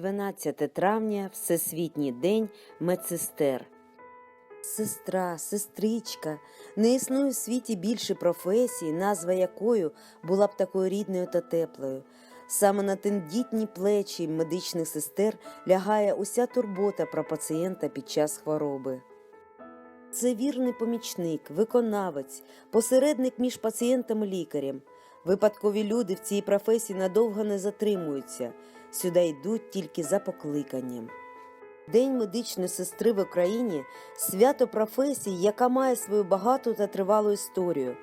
12 травня Всесвітній день медсестер. Сестра, сестричка, не існує в світі більше професії, назва якою була б такою рідною та теплою. Саме на тендітні плечі медичних сестер лягає уся турбота про пацієнта під час хвороби. Це вірний помічник, виконавець, посередник між пацієнтом і лікарем. Випадкові люди в цій професії надовго не затримуються, сюди йдуть тільки за покликанням. День медичної сестри в Україні свято професії, яка має свою багату та тривалу історію.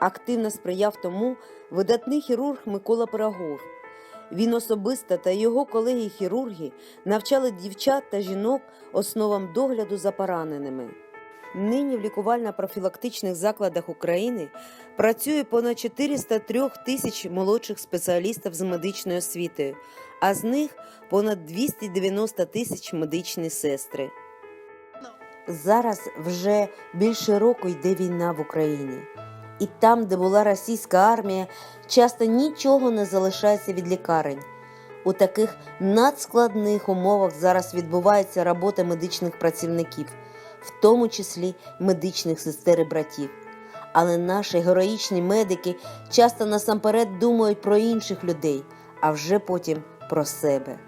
Активно сприяв тому видатний хірург Микола Пирогов. Він особисто та його колеги-хірурги навчали дівчат та жінок основам догляду за пораненими. Нині в лікувально-профілактичних закладах України працює понад 403 тисяч молодших спеціалістів з медичною освітою, а з них понад 290 тисяч медичні сестри. Зараз вже більше року йде війна в Україні. І там, де була російська армія, часто нічого не залишається від лікарень. У таких надскладних умовах зараз відбувається робота медичних працівників, в тому числі медичних сестер і братів. Але наші героїчні медики часто насамперед думають про інших людей, а вже потім про себе.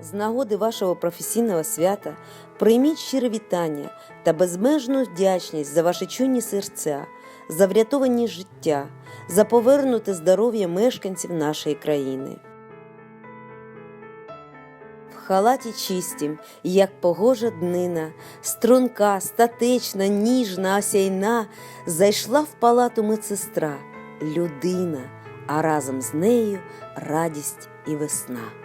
З нагоди вашого професійного свята прийміть щире вітання та безмежну вдячність за ваші чуйні серця, за врятовані життя, за повернуте здоров'я мешканців нашої країни. Халаті чистім, як погожа днина, струнка, статечна, ніжна, осяйна, зайшла в палату медсестра, людина, а разом з нею радість і весна.